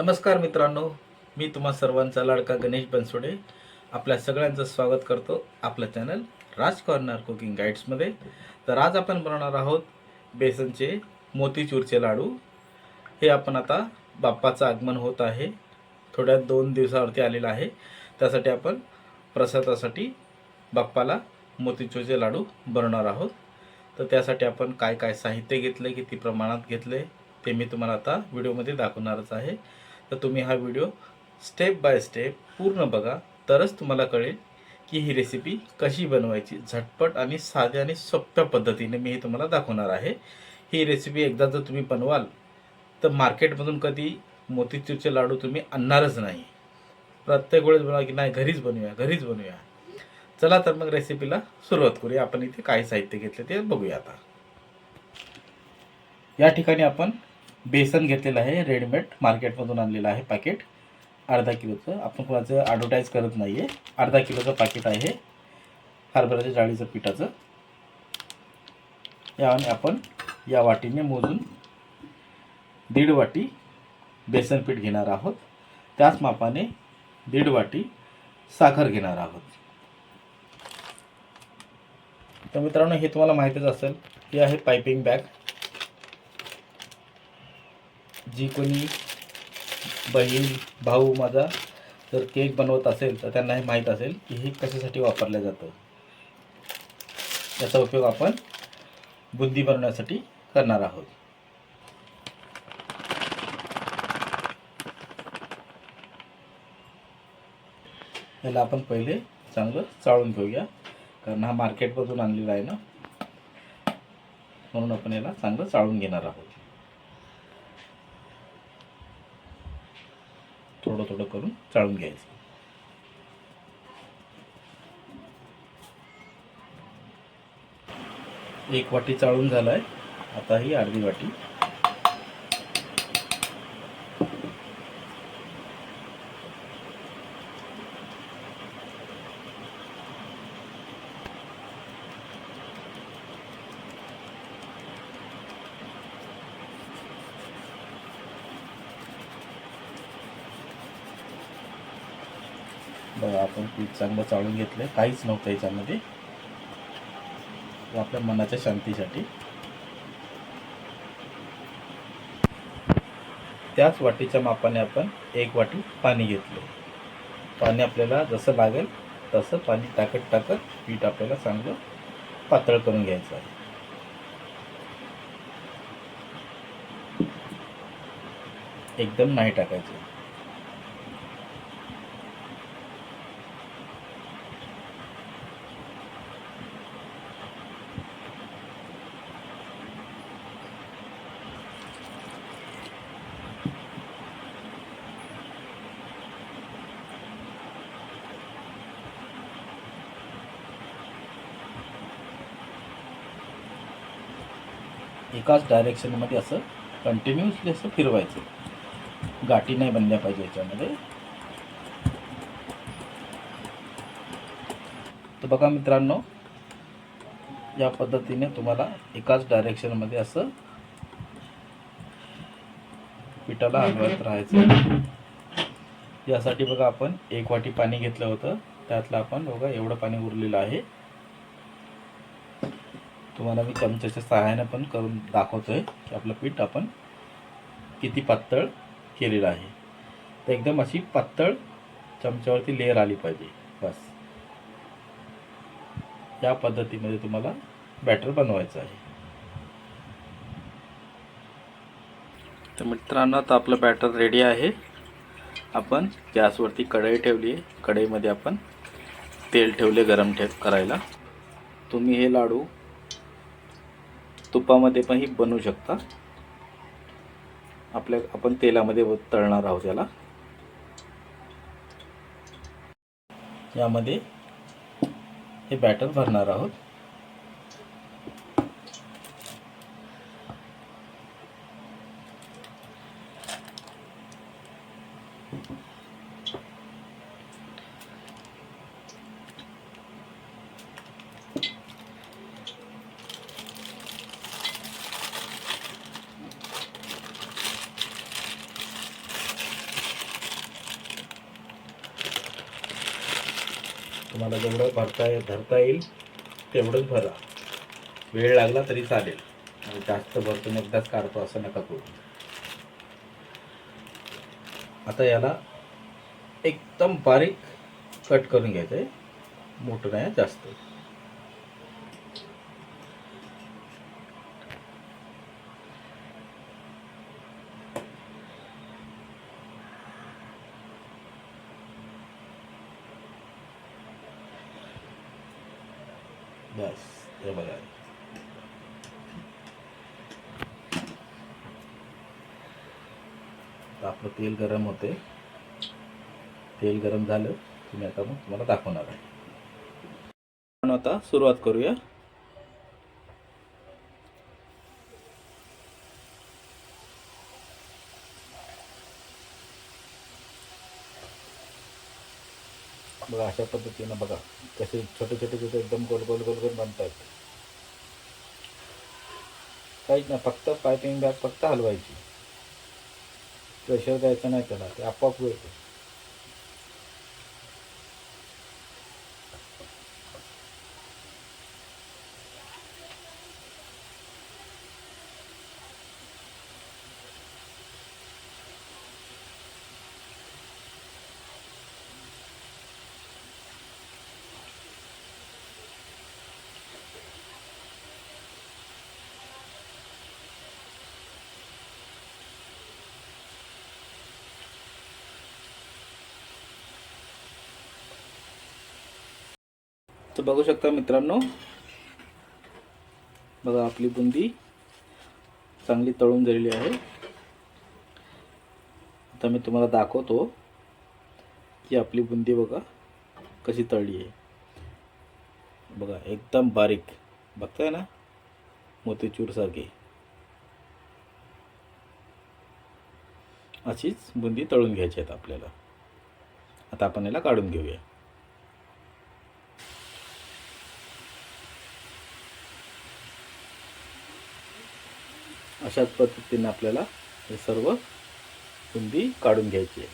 नमस्कार मित्रांनो मी तुम्हा सर्वांचा लाडका गणेश बनसोडे. आपल्या सगळ्यांचं स्वागत करतो आपलं चॅनल राज कॉर्नर कुकिंग गाईड्समध्ये तर आज आपण बनवणार आहोत बेसनचे मोतीचूरचे लाडू. हे आपण आता बाप्पाचं आगमन होत आहे. थोड्या दोन दिवसावरती आलेलं आहे. त्यासाठी आपण प्रसादासाठी बाप्पाला मोतीचूरचे लाडू बनवणार आहोत. तर त्यासाठी आपण काय काय साहित्य घेतलं किती प्रमाणात घेतले ते मी तुम्हाला आता व्हिडिओमध्ये दाखवणारच आहे. तर तुम्ही हा व्हिडिओ स्टेप बाय स्टेप पूर्ण बघा. तरच तुम्हाला कळेल की ही रेसिपी कशी बनवायची झटपट आणि साध्या आणि सोप्या पद्धतीने मी हे तुम्हाला दाखवणार आहे. ही रेसिपी एकदा जर तुम्ही बनवाल तर मार्केटमधून कधी मोतीचूरचे लाडू तुम्ही आणणारच नाही. प्रत्येक वेळेस बनवा की नाही घरीच बनवूया घरीच बनवूया. चला तर मग रेसिपीला सुरुवात करूया. आपण इथे काय साहित्य घेतलं ते बघूया आता. या ठिकाणी आपण बेसन घेतलेलं आहे रेडीमेड. मार्केटमधून आणलेलं आहे पॅकेट अर्धा किलोचं. आपण कोणाचं ॲडव्हर्टाईज करत नाही आहे अर्धा किलोचं पॅकेट आहे. हरभऱ्याच्या डाळीचं पिठाचं. याने आपण या वाटीने मोजून दीड वाटी बेसन पीठ घेणार आहोत. त्याच मापाने दीड वाटी साखर घेणार आहोत. तर मित्रांनो हे तुम्हाला माहितीच असेल ही आहे पायपिंग बॅग जी कोणी बहीण भाऊ माझा जर केक बनवत असेल तर त्यांना हे माहीत असेल की हे कशासाठी वापरलं जातं. याचा उपयोग आपण बुंदी बनवण्यासाठी करणार आहोत. याला आपण पहिले चांगलं चाळून घेऊया कारण हा मार्केटमधून आणलेला आहे ना. म्हणून आपण याला चांगलं चाळून घेणार आहोत. थोडं थोडं करून चाळून घ्यायचं. एक वाटी चाळून झाला आहे आता ही अर्धी वाटी बघा आपण पीठ चांगलं चाळून घेतलं काहीच नव्हतं याच्यामध्ये. आपल्या मनाच्या शांतीसाठी. त्याच वाटीच्या मापाने आपण एक वाटी पाणी घेतलं पाणी आपल्याला जसं लागेल तसं पाणी टाकत टाकत पीठ आपल्याला चांगलं पातळ करून घ्यायचं आहे. एकदम नाही टाकायचं. एकाच डायरेक्शनमध्ये असं कंटिन्युअसली असं फिरवायचं. गाठी नाही बनल्या पाहिजे याच्यामध्ये. तर बघा मित्रांनो या पद्धतीने तुम्हाला एकाच डायरेक्शनमध्ये असं पिठाला हलवत राहायचं. यासाठी बघा आपण एक वाटी पाणी घेतलं होतं. त्यातलं आपण बघा एवढं पाणी उरलेलं आहे. तुम्हाला मी चमच्याच्या सहाय्याने पण करून दाखवतो आहे की आपलं पीठ आपण किती पातळ केलेलं आहे. तर एकदम अशी पातळ चमच्यावरती लेअर आली पाहिजे. बस. या पद्धतीमध्ये तुम्हाला बॅटर बनवायचं आहे. तर मित्रांनो आता आपलं बॅटर रेडी आहे. आपण गॅसवरती कढई ठेवली आहे. कढईमध्ये आपण तेल ठेवले गरम ठेव करायला. तुम्ही हे लाडू तुपामध्ये पण ही बनवू शकता. आपल्या आपण तेलामध्ये तळणार आहोत याला. यामध्ये हे बॅटर भरणार आहोत. तुम्हाला जेवढं भरता धरता येईल तेवढंच भरा. वेळ लागला तरी चालेल. आणि जास्त भरतून एकदाच काढतो असं नका करू. आता याला एकदम बारीक कट करून घ्यायचं आहे मोठं नाही जास्त बस हे बघा तर आपलं तेल गरम होते. तेल गरम झालं की मी आता मग तुम्हाला दाखवणार आहे. आपण आता सुरुवात करूया. बघा अशा पद्धतीनं बघा कसे छोटे छोटे छोटे एकदम गोल गोल गोल गोल बनतात. काहीच नाही फक्त पायपिंग बॅग फक्त हलवायची. प्रेशर द्यायचं नाही त्याला ते आपोआप येतं तर बघू शकता मित्रांनो. बघा आपली बुंदी चांगली तळून झालेली आहे. आता मी तुम्हाला दाखवतो की आपली बुंदी बघा कशी तळली आहे. बघा एकदम बारीक. बघताय ना? मोतीचूरसारखी अशीच बुंदी तळून घ्यायची आहेत आपल्याला. आता आपण याला काढून घेऊया. अशाच पद्धतीने आपल्याला हे सर्व बुंदी काढून घ्यायची आहे.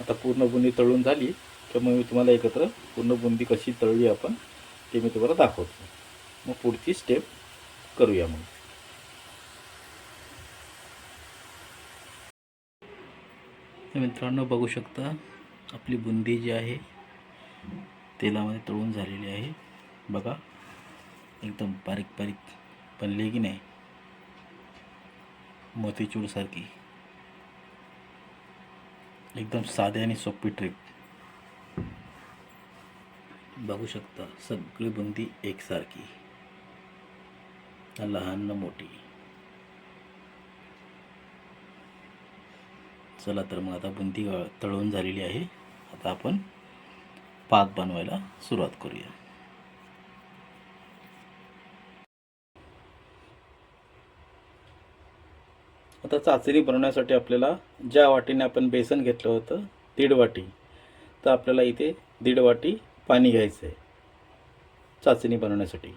आता पूर्ण बुंदी तळून झाली तर मग मी तुम्हाला एकत्र पूर्ण बुंदी कशी तळली आपण ते मी तुम्हाला दाखवतो. मग पुढची स्टेप करूया मग. मित्रांनो बघू शकता आपली बुंदी जी आहे तेलामध्ये तळून झालेली आहे. बघा एकदम बारीक बारीक बनली की नाही? मोतीचूरसारखी. एकदम साधी आणि सोपी ट्रिप बघू शकता सगळी बुंदी एकसारखी. लहान ना मोठी. चला तर मग आता बुंदी तळून झालेली आहे. आता आपण पाक बनवायला सुरुवात करूया. आता चाचणी बनवण्यासाठी आपल्याला ज्या वाटीने आपण बेसन घेतलं होतं दीड वाटी तर आपल्याला इथे दीड वाटी पाणी घ्यायचं आहे चाचणी बनवण्यासाठी.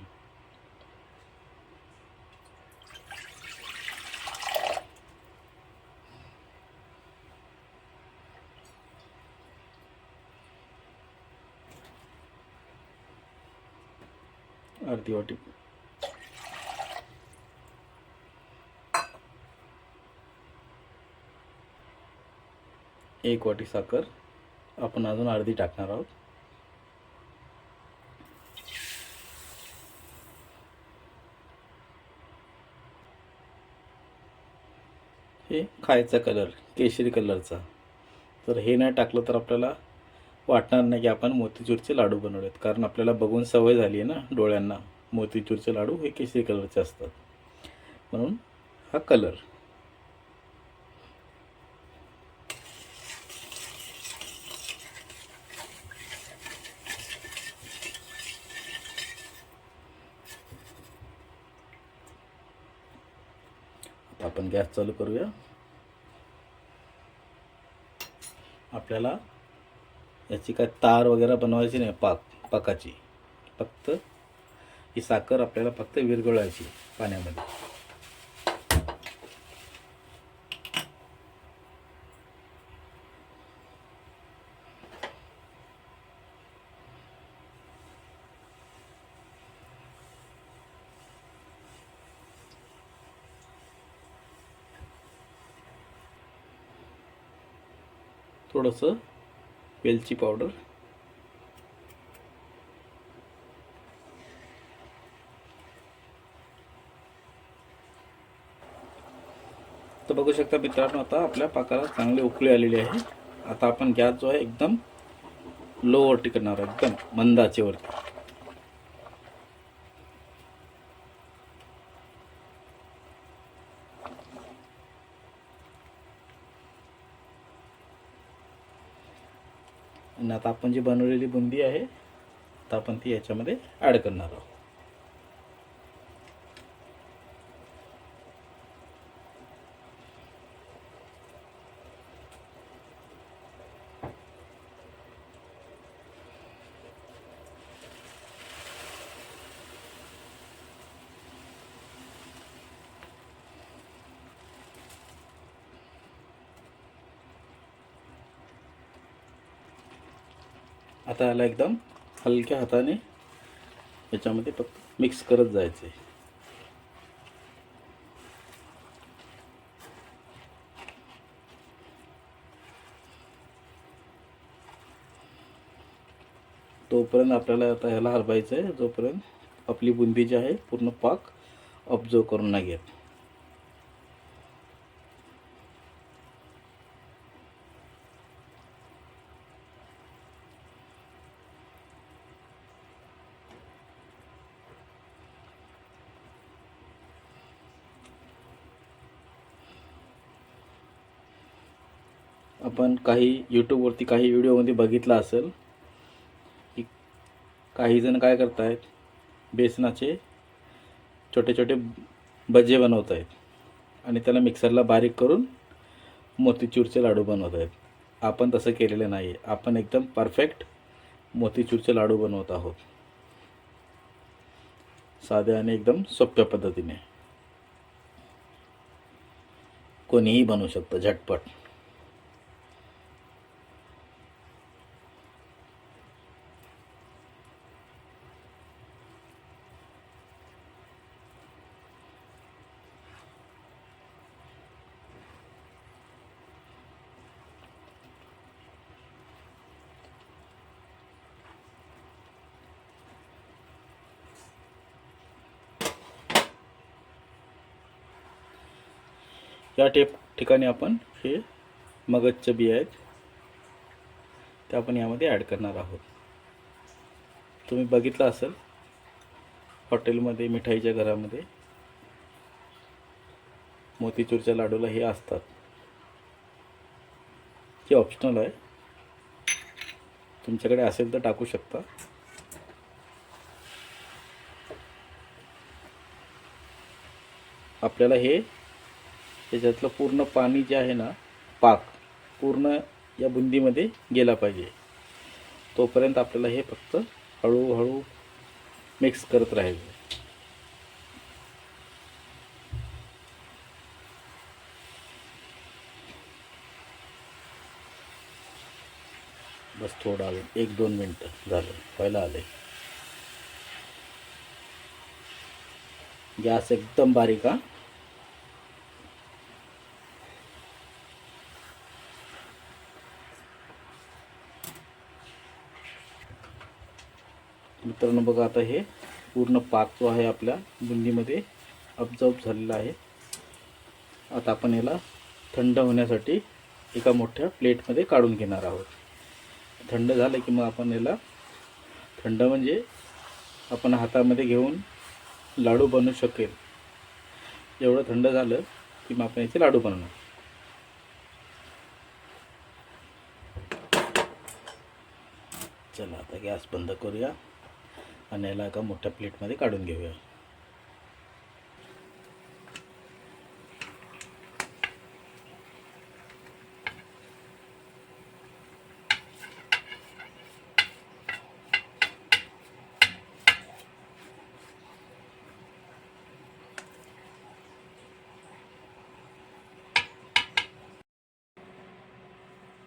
अर्धी वाटी. एक वाटी साखर. आपण अजून अर्धी टाकणार आहोत. हे खायचा कलर केशरी कलरचा तर हे नाही टाकलं तर आपल्याला वाटणार नाही की आपण मोतीचूरचे लाडू बनवलेत. कारण आपल्याला बघून सवय झाली आहे ना डोळ्यांना. मोतीचूरचे लाडू हे केशरी कलरचे असतात. म्हणून हा कलर. आपण गॅस चालू करूया. आपल्याला याची काय तार वगैरे बनवायची नाही पाक पाकाची. फक्त ही साखर आपल्याला फक्त विरघळायची पाण्यामध्ये. थोडंसं वेलची पावडर बघू शकता मित्रांनो आता आपल्या पाकाला चांगले उकळी आलेली आहे. आता आपण गॅस जो आहे एकदम लोवरती करणार आहोत एकदम मंदाचेवरती आणि आता आपण जी बनवलेली बुंदी आहे आता आपण ती याच्यामध्ये ॲड करणार आहोत. आता याला एकदम हलक्या हाताने याच्यामध्ये फक्त मिक्स करत जायचं आहे तोपर्यंत आपल्याला आता ह्याला हलवायचं आहे जोपर्यंत आपली बुंदी जी आहे पूर्ण पाक ऑब्झर्व करून नाही घेत आपण काही यूट्यूबवरती काही व्हिडिओमध्ये बघितला असेल की काहीजण काय करत आहेत बेसनाचे छोटे छोटे भजे बनवत आहेत आणि त्याला मिक्सरला बारीक करून मोतीचूरचे लाडू बनवत आहेत आपण तसं केलेलं नाही आपण एकदम परफेक्ट मोतीचूरचे लाडू बनवत आहोत. साध्या आणि एकदम सोप्या पद्धतीने. कोणीही बनवू शकतं झटपट. या टेप ठिकाणी आपण हे मगजचं बिया आहेत ते आपण यामध्ये ॲड करणार आहोत. तुम्ही बघितलं असेल हॉटेलमध्ये मिठाईच्या घरामध्ये मोतीचूरच्या लाडूला हे असतात. हे ऑप्शनल आहे. तुमच्याकडे असेल तर टाकू शकता. आपल्याला हे त्याच्यातलं पूर्ण पाणी जे आहे ना पाक पूर्ण या बुंदीमध्ये गेला पाहिजे. तोपर्यंत आपल्याला हे फक्त हळूहळू मिक्स करत राहायचं. बस थोडा वेळ एक दोन मिनटं झालं व्हायला आले गॅस एकदम बारीक हा. मित्रांनो बघा आता हे पूर्ण पाक जो आहे आपल्या बुंदीमध्ये अब्झॉर्ब झालेला आहे. आता आपण याला थंड होण्यासाठी एका मोठ्या प्लेटमध्ये काढून घेणार आहोत. थंड झालं की मग आपण याला थंड म्हणजे आपण हातामध्ये घेऊन लाडू बनवू शकेल. एवढं थंड झालं की मग आपण याचे लाडू बनवणार. चला आता गॅस बंद करूया. आणि याला एका मोठ्या प्लेटमध्ये काढून घेऊया.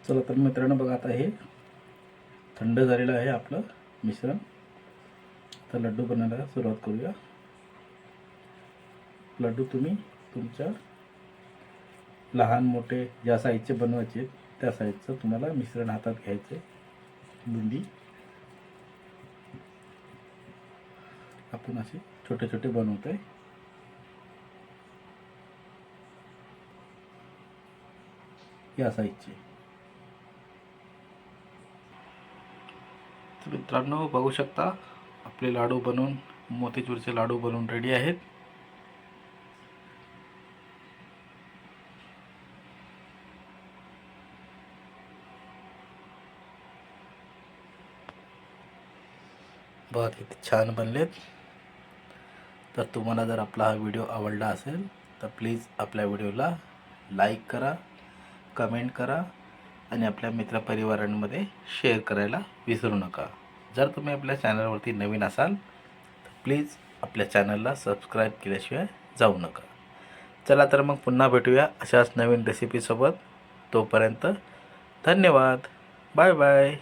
चला तर मित्रांनो बघा आता हे थंड झालेलं आहे आपलं मिश्रण. तर लड्डू बनवायला सुरुवात करूया. लड्डू तुम्ही तुमच्या लहान मोठे ज्या साईजचे बनवायचे त्या साईजचं तुम्हाला मिश्रण हातात घ्यायचं बुंदी. आपण असे छोटे छोटे बनवत आहे या साईजचे मित्रांनो बघू शकता आपले लाडू बनवून मोतीचूरचे लाडू बनवून रेडी आहेत. बघा किती छान बनलेत. तर तुम्हाला जर आपला हा व्हिडिओ आवडला असेल तर प्लीज आपल्या व्हिडिओला लाईक करा कमेंट करा आणि आपल्या मित्रपरिवारांमध्ये शेअर करायला विसरू नका. जर तुम्ही आपल्या चॅनलवरती नवीन असाल तर प्लीज आपल्या चॅनलला सबस्क्राईब केल्याशिवाय जाऊ नका. चला तर मग पुन्हा भेटूया अशाच नवीन रेसिपीसोबत तोपर्यंत धन्यवाद. Bye bye.